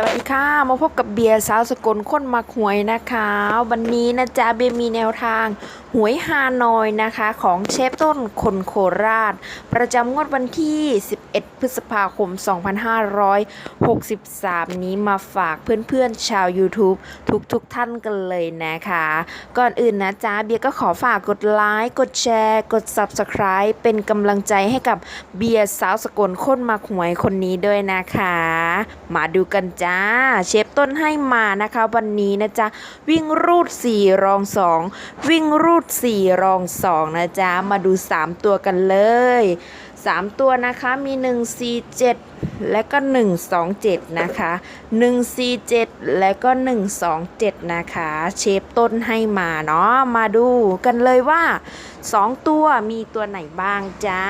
สวัสดีค่ะ มาพบกับเบียร์สาวสกลคนมักหวยนะคะ วันนี้นะจ๊ะเบียร์มีแนวทาง หวยฮานอยนะคะ ของเชฟต้นคนโคราช ประจำงวดวันที่ 11 พฤษภาคม 2563 นี้มาฝากเพื่อนๆชาว YouTube ทุกๆทท่านกันเลยนะคะ ก่อนอื่นนะจ๊ะเบียร์ก็ขอฝากกดไลค์กดแชร์ กด Subscribe เป็นกำลังใจให้กับเบียร์สาวสกลคนมักหวยคนนี้ด้วยนะคะ มาดูกันจ้า เชฟต้นให้มานะคะวันนี้นะจ๊ะ วิ่งรูด 4 รอง 2 วิ่งรูด 4 รอง 2 นะจ๊ะ มาดู 3 ตัวกันเลย 3 ตัวนะคะมี 1 4 7 และก็ 1 2 7 นะคะ 1 4 7 และก็ 1 2 7 นะคะ เชฟต้นให้มาเนาะมาดูกันเลยว่า 2 ตัวมีตัวไหนบ้างจ้า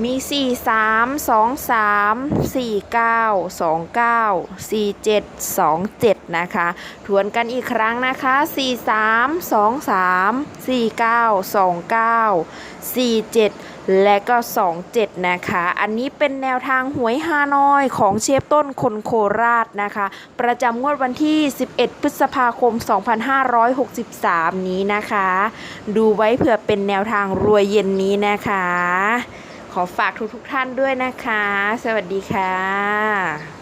มี 4 3 2 3 4 9 2 9 4 7 2 7 นะคะ ทวนกันอีกครั้งนะคะ 4 3 2 3 4 9 2 9 4 7 และก็ 2 7 นะคะ อันนี้เป็นแนวทางหวยฮานอยของเชฟต้นคนโคราชนะคะ ประจำงวดวันที่ 11 พฤษภาคม 2563 นี้นะคะ ดูไว้เผื่อเป็นแนวทางรวยเย็นนี้นะคะ ขอฝากทุกทุกท่านด้วยนะคะ สวัสดีค่ะ